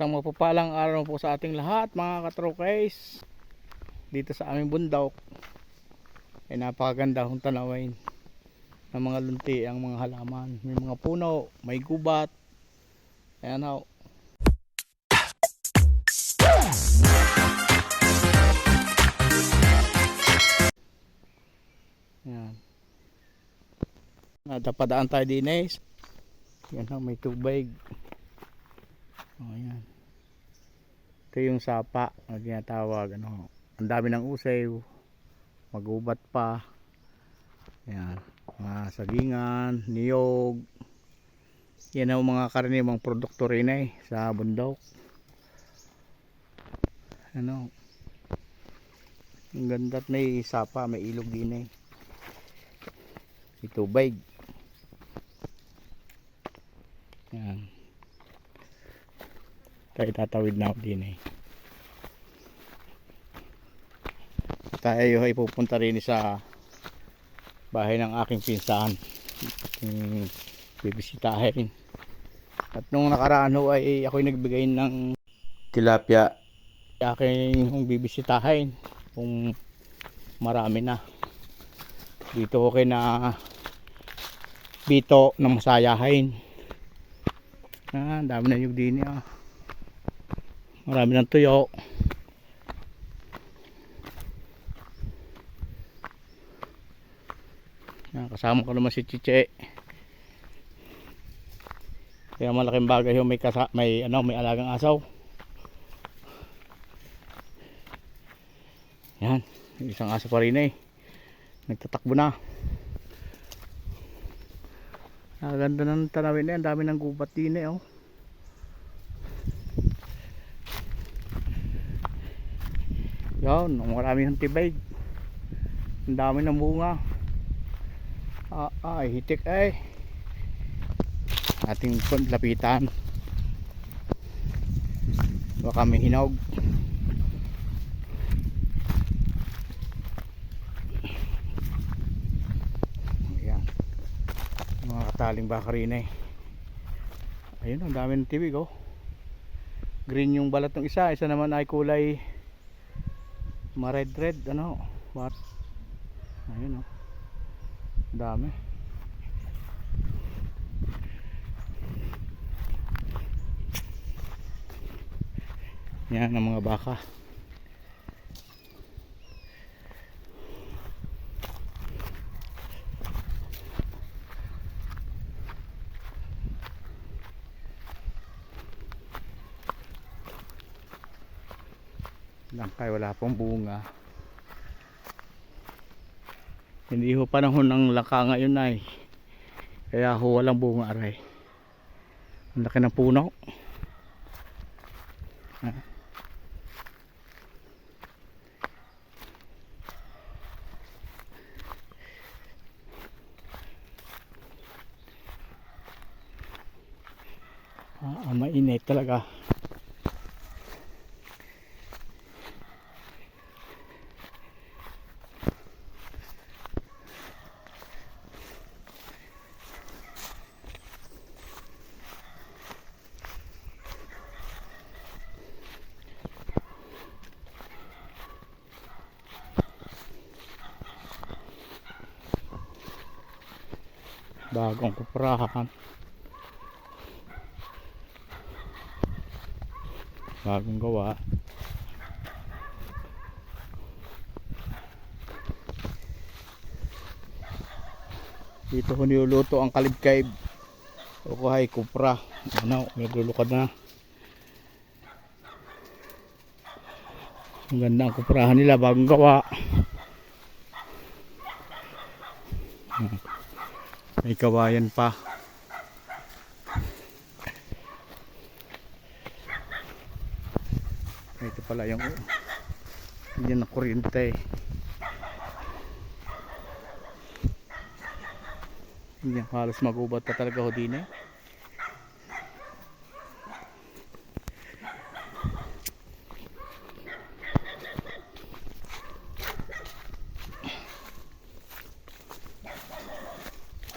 Isang mapapalang araw po sa ating lahat mga katrokes. Dito sa aming bundok. Ay napakaganda hong tanawin ng mga lunti ang mga halaman. May mga puno, may gubat. Ayan ho Ayan. Nadapadaan tayo din eh. Yan ho, may tubig Oh, ayan. Ito yung sapa na tinatawag. Ano, ang dami ng usaw. Magubat pa. Ayan. Mga sagingan, niyog. Yan ang mga karaniwang produkto rin eh sa bundok. Ano. Ang ganda at may sapa, may ilog din eh. May tubig. Yan tayo tatawid na ako din eh. Tayo ay pupunta rin sa bahay ng aking pinsan. Aking bibisitahin. At nung nakaraan ho ay ako'y nagbigay ng tilapia aking bibisitahin kung marami na. Dito ko kay na bito ng masayahin. Ah, dami na yung dini ah marami ng tuyo. Kasama ko naman si Chiche. Kaya malaking bagay yung may, kasa, may, ano, may alagang asaw. Yan isang aso pa rin eh. Nagtatakbo na. Ang ganda ng tanawin na yan. Dami ng gubat din eh oh Yan, marami ng tibay. Ang dami ng bunga. Ah, ay, hitik ay. Ating lapitan. Baka may hinog. Ayan. Mga kataling baka rin eh. Ayun, ang dami ng tibig oh. Green yung balat ng isa, isa naman ay kulay ma red ano what? Ayun oh. Dami. Yan ang mga baka lang kay wala pong bunga. Hindi ho panahon ng laka ngayon ay. Kaya ho walang bunga aray. Ang laki ng puno. Ha? Ah, mainit talaga bagong kuprahan bagong gawa. Dito ko niluluto ang kalibkayb o kuhay kupra. Ano may lulukad na. Ang ganda ang kuprahan nila. Bagong gawa may kawayan pa. Ito pala yung yan na kuryente yan halos magubat pa talaga ho din eh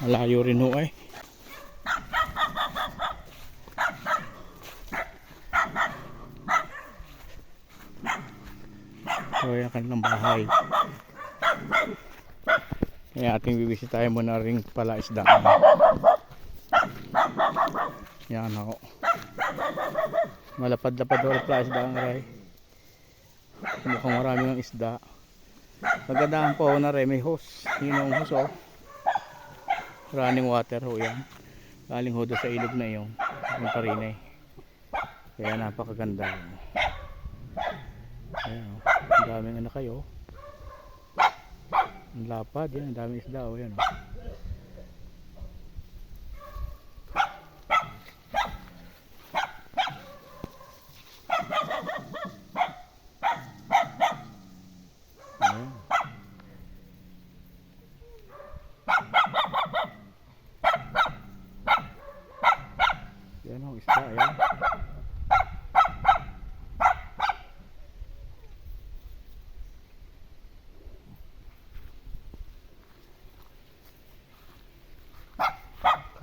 malayo rin ho ay so yan kanilang bahay. Kaya ating bibisitahin muna rin pala isda. Yan ako malapad-lapad wala pala isda ang ray. Mukhang marami ng isda. Magandaan po na rin may host yun ang host oh. Running water ho yan. Galing ho sa ilog na yun. Yung parinay. Kaya napakaganda. Ayan oh. Ang daming ano kayo. Ang lapad yan. Ang daming isda oh. Yan oh. Ayan. Yan oh, isda ayan.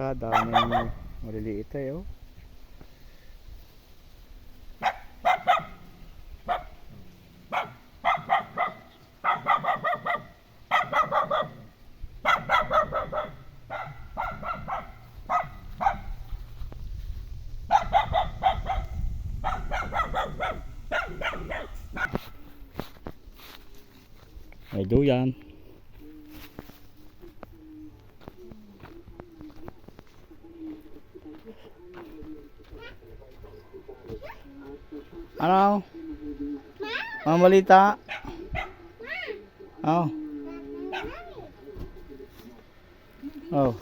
Kadaming maliliit eh oh. May duyan. Ano? Mga balita? Oh. Oh.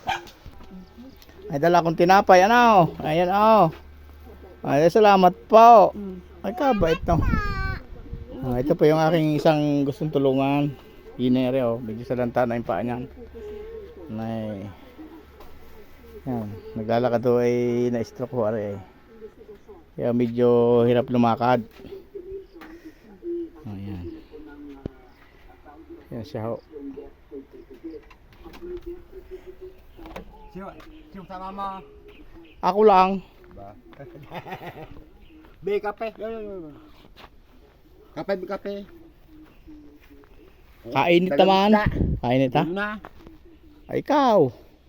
Ay dala kong tinapay. Ano? Ayan oh. Ay salamat po. Ay kabait no. Ah, ito po yung aking isang gustong tulungan. Inere oh, medyo sa lanta na yung paa niyan. Nay. Yan, naglalakad to ay na-stroke ko are eh. Kaya medyo hirap lumakad. Yan siya ho. Sino, sama mo? Ako lang. Ba? Be, kape. Yo, yo, yo. Kape, be, kape. Kainit naman. Kainit ha? Na? Ay, ikaw.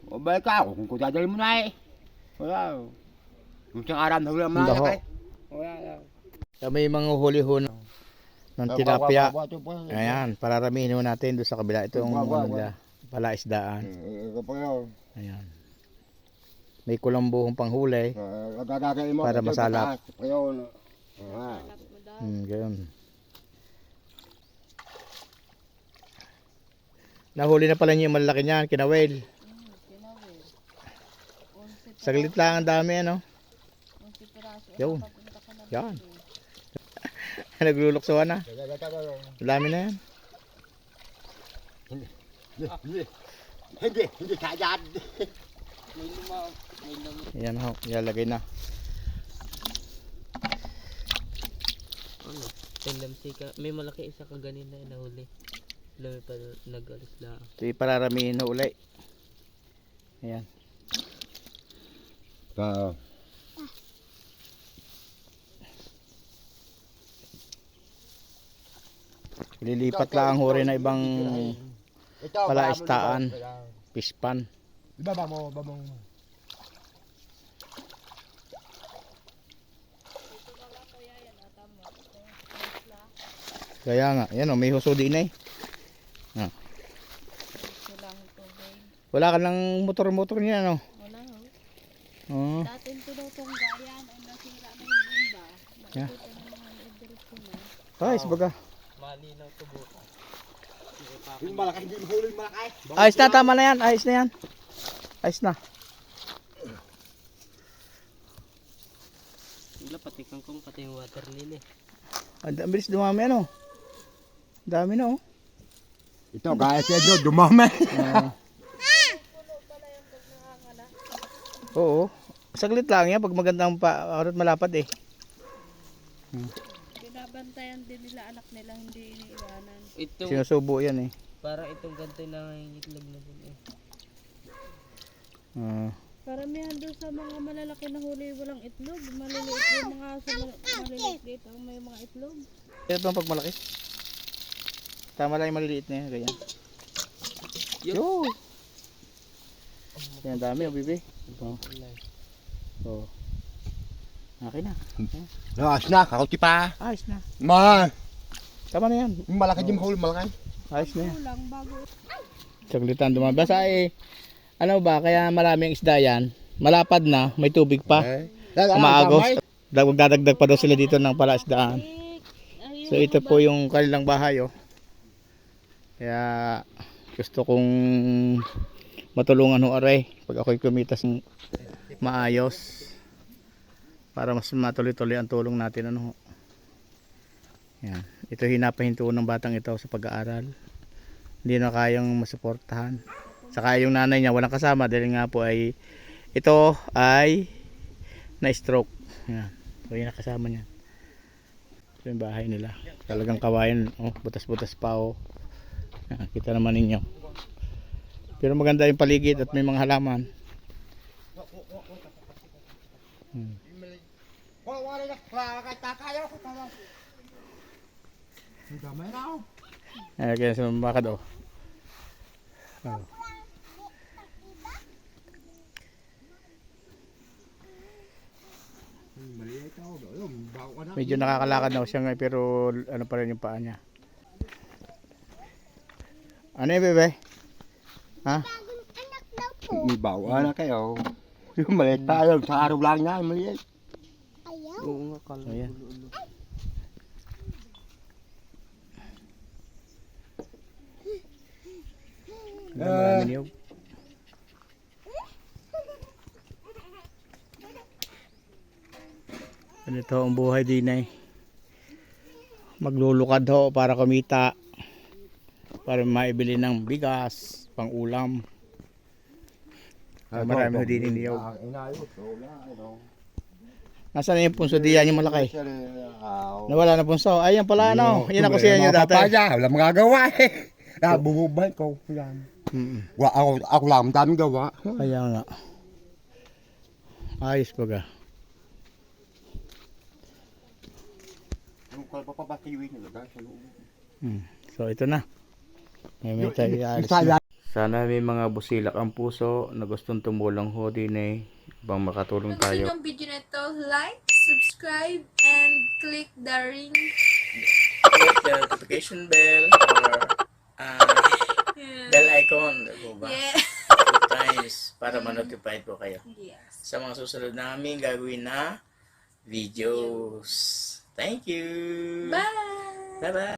O ba ka? Kung kudadali mo na eh. Wala. Yung siyang aram na wala Ang daho. malaki. Wala. Kaya may mga huli ho ng, tilapia. Ayan, pararamihin ho natin doon sa kabila. Ito yung ano nila, palaisdaan. Ayan. May kulambuhong panghuli. Mo. Para masalap. Ayun. Hmm, ganyan. Nahuli na pala niyo yung malaki niyan, kinawel. Saglit lang ang dami ano. Yun. Yan. Nagluluksawan na. Dami na yan. Hindi. Hindi. Kayad. Ayan ho, ilalagay na. Ano? Tendency ka. May malaki isa ka ganina na nahuli. Lami pa nag-alis lang. Ito ipararamihin na uli. Ayan. Ah. Lilipat lang ang huri na ibang palaistaan. fish pan. Ibaba mo, ibaba mo. Kaya nga, yan o, may huso din eh. Ah. Wala ka ng motor-motor niya, no? Wala ho. Oo. Dati ito daw itong gayan ay nasira na yung bumba. Yeah. Ay, baga. Malinaw to bukas. Yung malaki, hindi huli yung malaki. Ayos na, tama na yan. Ayos na yan. Ayos na. Wala pati kangkong pati yung water lily. Ang ang bilis dumami, ano? Dami na, oh. Ito, kaya siya doon, dumami. Oo. Oo. Saglit lang yan pag magandang pa, arot malapad eh. Binabantayan din nila anak nila, hindi iniiwanan. Ito, Sinusubo yan eh. para itong ganito na itlog na din eh. Ah. Karamihan doon sa mga malalaki na huli walang itlog. Maliliit yung mga sa mal- maliliit dito may mga itlog. Ito ang pag malaki. Tama lang yung maliliit na yan, ganyan. Yo! Yan, dami oh, bibi. Oh. Oh. Okay na. Ayos na, kakunti pa. Ayos na. Ma, Tama na yan. malaki din mahul, malaki. Ayos na yan. Saglitan dumabasa eh. Ano ba, kaya maraming isda yan. Malapad na, may tubig pa. Eh, Umaagos. Dag- Magdadagdag pa daw sila dito ng palaisdaan. Ayun, So ito po yung kanilang bahay oh. Kaya gusto kong matulungan ho aray pag ako'y kumitas ng maayos para mas matuloy-tuloy ang tulong natin ano. Yan. Ito hinapahinto ng batang ito sa pag-aaral. Hindi na kayang masuportahan. Saka yung nanay niya walang kasama dahil nga po ay ito ay na stroke. Yan. So yun nakasama niya. Ito yung bahay nila. Talagang kawayan. Oh, butas-butas pa oh. Yan, kita naman ninyo. Pero maganda yung paligid at may mga halaman. Hmm. Ayan, kaya sa mga oh. Oh. Medyo nakakalakad na siya ngayon pero ano pa rin yung paa niya. Ano yung bebe? Ha? May bawa na kayo. Yung maliit tayo, sa araw lang na, maliit. Oo nga, kala Ayan. ulo-ulo. Ang marami niyog. Ganito ang buhay din ay. Maglulukad ho para kumita. Para maibili ng bigas, pang ulam. Marami ho din niyog. Inayos, wala, ano. Nasaan na yung punso diyan yung malaki? Nawala na punso. Ayan pala ano. Yan ako sa inyo dati. Papaya, wala magagawa eh. Ah, bububay ko. Yan. Mm, Wa, ako, ako lang, ang daming gawa. Kaya nga. Ayos baga. Yung kalpa pa ba kiwi nila, guys? Hmm. So ito na. May may tayo na. Sana may mga busilak ang puso na gustong tumulong ho din eh. Bang makatulong Kung tayo. nyo ang video na like, subscribe, and click the ring. Click the notification bell or uh, Yeah. bell icon. Diba ba? Yeah. Two times para ma-notify po kayo. Yes. Sa mga susunod namin gagawin na videos. Thank you. Bye! Bye-bye.